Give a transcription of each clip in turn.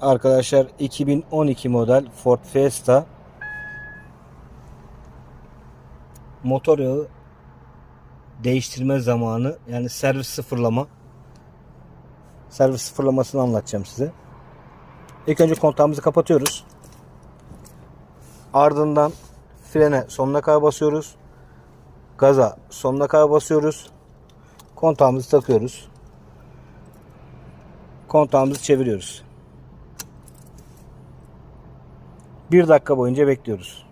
Arkadaşlar 2012 model Ford Fiesta motor yağı değiştirme zamanı yani servis sıfırlama servis sıfırlamasını anlatacağım size. İlk önce kontağımızı kapatıyoruz. Ardından frene sonuna kadar basıyoruz. Gaza sonuna kadar basıyoruz. Kontağımızı takıyoruz. Kontağımızı çeviriyoruz. Bir dakika boyunca bekliyoruz.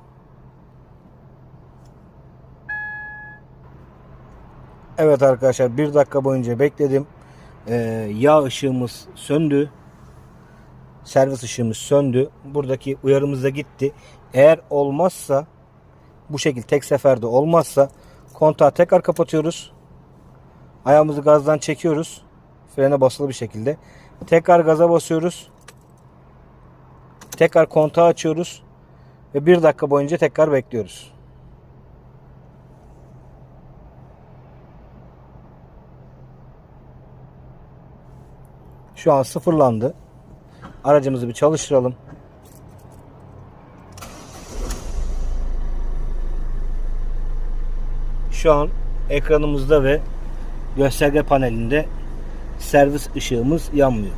Evet arkadaşlar bir dakika boyunca bekledim. Ee, yağ ışığımız söndü. Servis ışığımız söndü. Buradaki uyarımız da gitti. Eğer olmazsa bu şekilde tek seferde olmazsa kontağı tekrar kapatıyoruz. Ayağımızı gazdan çekiyoruz. Frene basılı bir şekilde. Tekrar gaza basıyoruz. Tekrar kontağı açıyoruz. Ve bir dakika boyunca tekrar bekliyoruz. Şu an sıfırlandı. Aracımızı bir çalıştıralım. Şu an ekranımızda ve gösterge panelinde servis ışığımız yanmıyor.